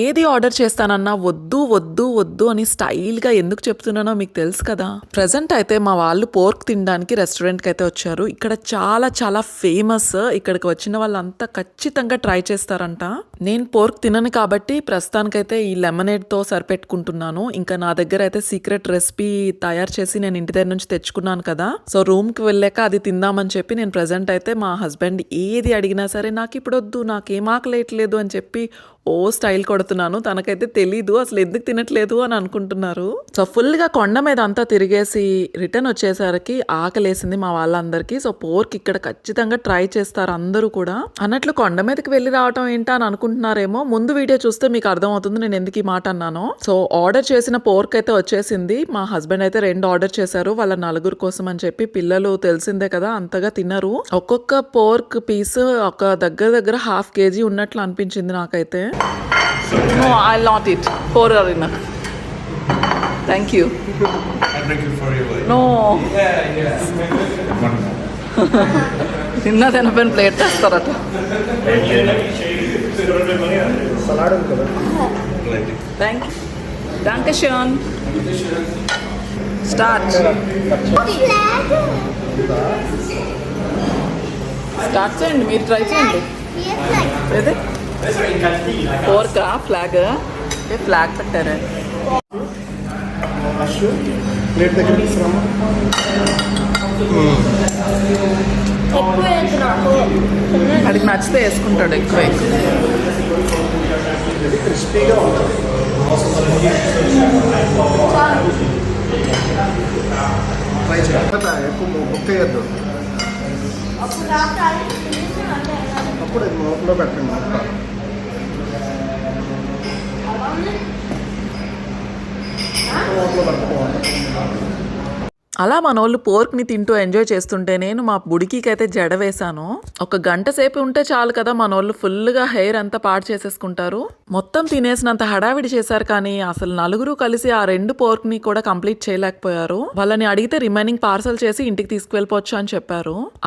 ఏది ఆర్డర్ చేస్తానన్నా వద్దు వద్దు వద్దు అని స్టైల్గా ఎందుకు చెప్తున్నానో మీకు తెలుసు కదా. ప్రజెంట్ అయితే మా వాళ్ళు పోర్క్ తినడానికి రెస్టారెంట్కి అయితే వచ్చారు. ఇక్కడ చాలా చాలా ఫేమస్ ఇక్కడికి వచ్చిన వాళ్ళంతా ఖచ్చితంగా ట్రై చేస్తారంట. నేను పోర్క్ తినను కాబట్టి ప్రస్తుతానికైతే ఈ లెమనేడ్తో సరిపెట్టుకుంటున్నాను. ఇంకా నా దగ్గర అయితే సీక్రెట్ రెసిపీ తయారు చేసి నేను ఇంటి దగ్గర నుంచి తెచ్చుకున్నాను కదా. సో రూమ్కి వెళ్ళాక అది తిందామని చెప్పి నేను ప్రజెంట్ అయితే మా హస్బెండ్ ఏది అడిగినా సరే నాకు ఇప్పుడు వద్దు నాకేం ఆకలేయట్లేదు అని చెప్పి ఓ స్టైల్ కొడుతున్నాను తనకైతే తెలీదు అసలు ఎందుకు తినట్లేదు అని అనుకుంటున్నారు. సో ఫుల్గా కొండ మీద అంతా తిరిగేసి రిటర్న్ వచ్చేసరికి ఆకలేసింది మా వాళ్ళందరికీ. సో పోర్క్ ఇక్కడ ఖచ్చితంగా ట్రై చేస్తారు అందరూ కూడా. అన్నట్లు కొండ మీదకి వెళ్ళి రావటం ఏంటా అని అనుకుంటున్నారేమో ముందు వీడియో చూస్తే మీకు అర్థమవుతుంది నేను ఎందుకు ఈ మాట అన్నాను. సో ఆర్డర్ చేసిన పోర్క్ అయితే వచ్చేసింది. మా హస్బెండ్ అయితే రెండు ఆర్డర్ చేశారు వాళ్ళ నలుగురు కోసం అని చెప్పి పిల్లలు తెలిసిందే కదా అంతగా తినరు. ఒక్కొక్క పోర్క్ పీస్ ఒక దగ్గర దగ్గర హాఫ్ కేజీ ఉన్నట్లు అనిపించింది నాకైతే. No I not it for are in thank you I bring it for you later. No One more. తిన్న తినపోయిన plate తెస్తారట. Thank you danke schön start start చేయండి మీరు ట్రై చేయండి. ఏది ఫోర్కా ఫ్లాగ్ ఫ్లాగ్ పెట్టారు ప్లేట్ దగ్గర తీసుకురామా అడిగి నచ్చితే వేసుకుంటాడు ఎక్కువ క్రిస్పీగా ఉంటుంది ట్రై చేయాలి ఎక్కువ ముక్క వేయద్దు అప్పుడు ఇది మూతలో పెట్టండి అలా మనోళ్ళు పోర్క్ని తింటూ ఎంజాయ్ చేస్తుంటే నేను మా బుడికికి అయితే జడ వేశాను. ఒక గంట సేపు ఉంటే చాలు కదా మనోళ్ళు ఫుల్గా హెయిర్ అంతా పాడు చేసేసుకుంటారు. మొత్తం తినేసినంత హడావిడి చేశారు కానీ అసలు నలుగురు కలిసి ఆ రెండు పోర్క్ని కూడా కంప్లీట్ చేయలేకపోయారు. వాళ్ళని అడిగితే రిమైనింగ్ పార్సల్ చేసి ఇంటికి తీసుకువెళ్ళిపోవచ్చు అని చెప్పారు.